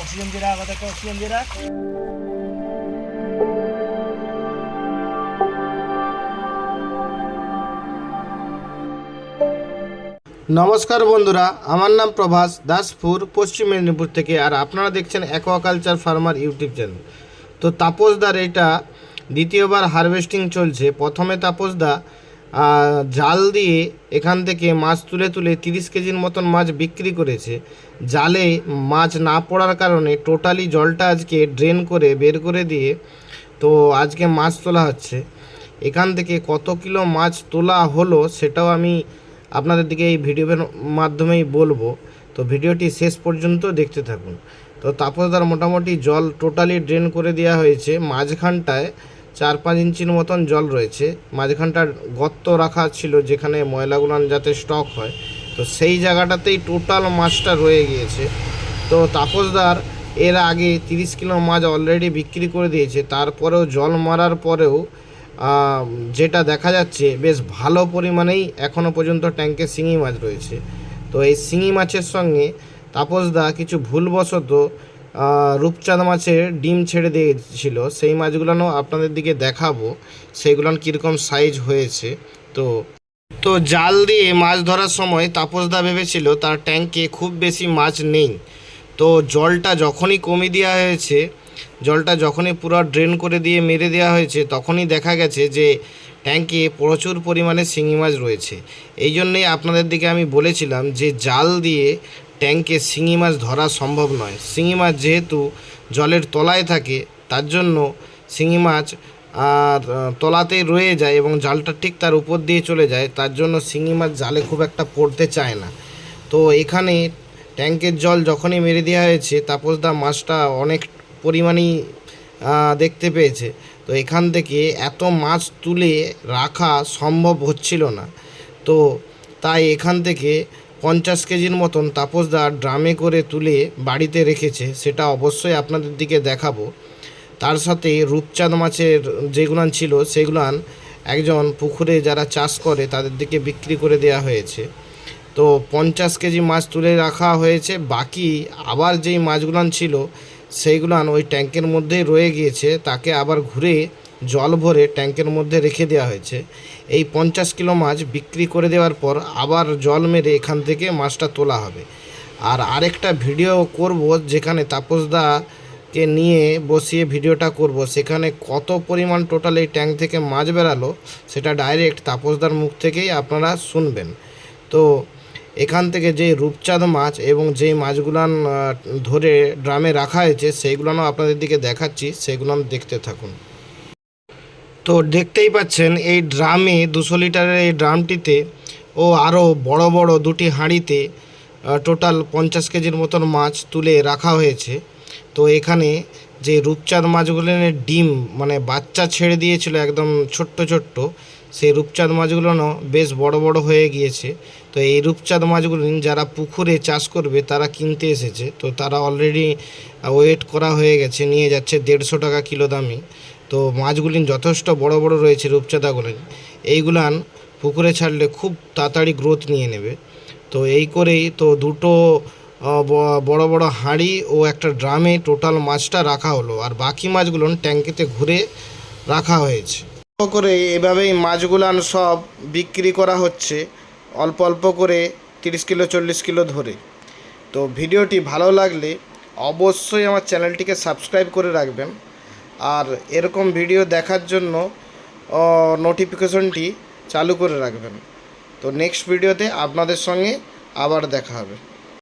Oxygen দিয়ে রাখ oxygen দিয়ে রাখ। নমস্কার বন্ধুরা, আমার নাম প্রভাস দাসপুর, পশ্চিম মেদিনীপুর থেকে, আর আপনারা দেখছেন অ্যাকোয়াকালচার ফার্মার ইউটিউব চ্যানেল তো তাপসদার এটা দ্বিতীয়বার হারভেস্টিং চলছে। প্রথমে তাপসদা জাল দিয়ে এখান থেকে মাছ তুলে তুলে তিরিশ কেজির মতন মাছ বিক্রি করেছে। জালে মাছ না পড়ার কারণে টোটালি জলটা আজকে ড্রেন করে বের করে দিয়ে তো আজকে মাছ তোলা হচ্ছে। এখান থেকে কত কিলো মাছ তোলা হলো সেটাও আমি আপনাদের দিকে এই ভিডিওর মাধ্যমেই বলব। তো ভিডিওটি শেষ পর্যন্ত দেখতে থাকুন। তো তাপসদার মোটামুটি জল টোটালি ড্রেন করে দেওয়া হয়েছে। মাঝখানটায় চার পাঁচ ইঞ্চির মতন জল রয়েছে। মাঝখানটার গর্ত রাখা ছিল যেখানে ময়লাগুলো যাতে স্টক হয়। তো সেই জায়গাটাতেই টোটাল মাছটা রয়ে গিয়েছে। তো তাপসদার এর আগে তিরিশ কিলো মাছ অলরেডি বিক্রি করে দিয়েছে। তারপরেও জল মারার পরেও যেটা দেখা যাচ্ছে, বেশ ভালো পরিমাণেই এখনও পর্যন্ত ট্যাঙ্কে শিঙি মাছ রয়েছে। তো এই শিঙি মাছের সঙ্গে তাপসদা কিছু ভুলবশত রূপচাঁদ মাছের ডিম ছেড়ে দিয়েছিল। সেই মাছগুলো আপনাদের দিকে দেখাবো। সেইগুলো কীরকম সাইজ হয়েছে। তো তো জাল দিয়ে মাছ ধরার সময় তাপসদা ভেবেছিল তার ট্যাঙ্কে খুব বেশি মাছ নেই। তো জলটা যখনই কমিয়ে দেওয়া হয়েছে, জলটা যখনই পুরো ড্রেন করে দিয়ে মেরে দেওয়া হয়েছে, তখনই দেখা গেছে যে ট্যাঙ্কে প্রচুর পরিমাণে শিঙি মাছ রয়েছে। এই জন্যেই আপনাদের দিকে আমি বলেছিলাম যে জাল দিয়ে ট্যাঙ্কে শিঙি মাছ ধরা সম্ভব নয়। শিঙি মাছ যেহেতু জলের তলায় থাকে, তার জন্য শিঙি মাছ আর তলাতেই রয়ে যায় এবং জালটা ঠিক তার উপর দিয়ে চলে যায়, তার জন্য শিঙি মাছ জালে খুব একটা পড়তে চায় না। তো এখানে ট্যাঙ্কের জল যখনই মেরে দেওয়া হয়েছে তাপসদা মাছটা অনেক পরিমাণেই দেখতে পেয়েছে। তো এখান থেকে এত মাছ তুলে রাখা সম্ভব হচ্ছিল না। তো তাই এখান থেকে পঞ্চাশ কেজির মতন তাপসদা ড্রামে করে তুলে বাড়িতে রেখেছে, সেটা অবশ্যই আপনাদের দিকে দেখাবো। তার সাথে রূপচাঁদ মাছের যেগুলান ছিল সেগুলান একজন পুকুরে যারা চাষ করে, তাদের দিকে বিক্রি করে দেওয়া হয়েছে। তো পঞ্চাশ কেজি মাছ তুলে রাখা হয়েছে, বাকি আবার যেই মাছগুলান ছিল সেইগুলান ওই ট্যাঙ্কের মধ্যেই রয়ে গিয়েছে, তাকে আবার ঘুরে জল ভরে ট্যাঙ্কের মধ্যে রেখে দেওয়া হয়েছে। এই পঞ্চাশ কিলো মাছ বিক্রি করে দেওয়ার পর আবার জল মেরে এখান থেকে মাছটা তোলা হবে। আর আরেকটা ভিডিও করব যেখানে তাপসদাকে নিয়ে বসিয়ে ভিডিওটা করব। সেখানে কত পরিমাণ টোটাল এই ট্যাঙ্ক থেকে মাছ বেরালো সেটা ডাইরেক্ট তাপসদার মুখ থেকেই আপনারা শুনবেন। তো এখান থেকে যে রূপচাঁদ মাছ এবং যেই মাছগুলান ধরে ড্রামে রাখা হয়েছে, সেইগুলানও আপনাদের দিকে দেখাচ্ছি, সেগুলান দেখতে থাকুন। তো দেখতেই পাচ্ছেন, এই ড্রামে দুশো লিটারের এই ড্রামটিতে ও আরও বড় বড় দুটি হাঁড়িতে টোটাল পঞ্চাশ কেজির মতন মাছ তুলে রাখা হয়েছে। তো এখানে যে রূপচাঁদ মাছগুলোর ডিম মানে বাচ্চা ছেড়ে দিয়েছিল একদম ছোট্ট ছোট্ট, সেই রূপচাঁদ মাছগুলো বেশ বড় বড় হয়ে গিয়েছে। তো এই রূপচাঁদ মাছগুলো যারা পুকুরে চাষ করবে, তারা কিনতে এসেছে। তো তারা অলরেডি ওয়েট করা হয়ে গেছে, নিয়ে যাচ্ছে দেড়শো টাকা কিলো দামি। তো মাছগুলি যথেষ্ট বড় বড় রয়েছে রূপচাঁদাগুলি। এইগুলান পুকুরে ছাড়লে খুব তাড়াতাড়ি গ্রোথ নিয়ে নেবে। তো এই করেই তো দুটো বড় বড় হাঁড়ি ও একটা ড্রামে টোটাল মাছটা রাখা হলো। আর বাকি মাছগুলো ট্যাঙ্কিতে ঘুরে রাখা হয়েছে। অল্প করে এভাবেই মাছগুলান সব বিক্রি করা হচ্ছে। অল্প অল্প করে তিরিশ কিলো, চল্লিশ কিলো ধরে। তো ভিডিওটি ভালো লাগলে অবশ্যই আমার চ্যানেলটিকে সাবস্ক্রাইব করে রাখবেন। আর এরকম ভিডিও দেখার জন্য নোটিফিকেশনটি চালু করে রাখবেন। তো নেক্সট ভিডিওতে আপনাদের সঙ্গে আবার দেখা হবে।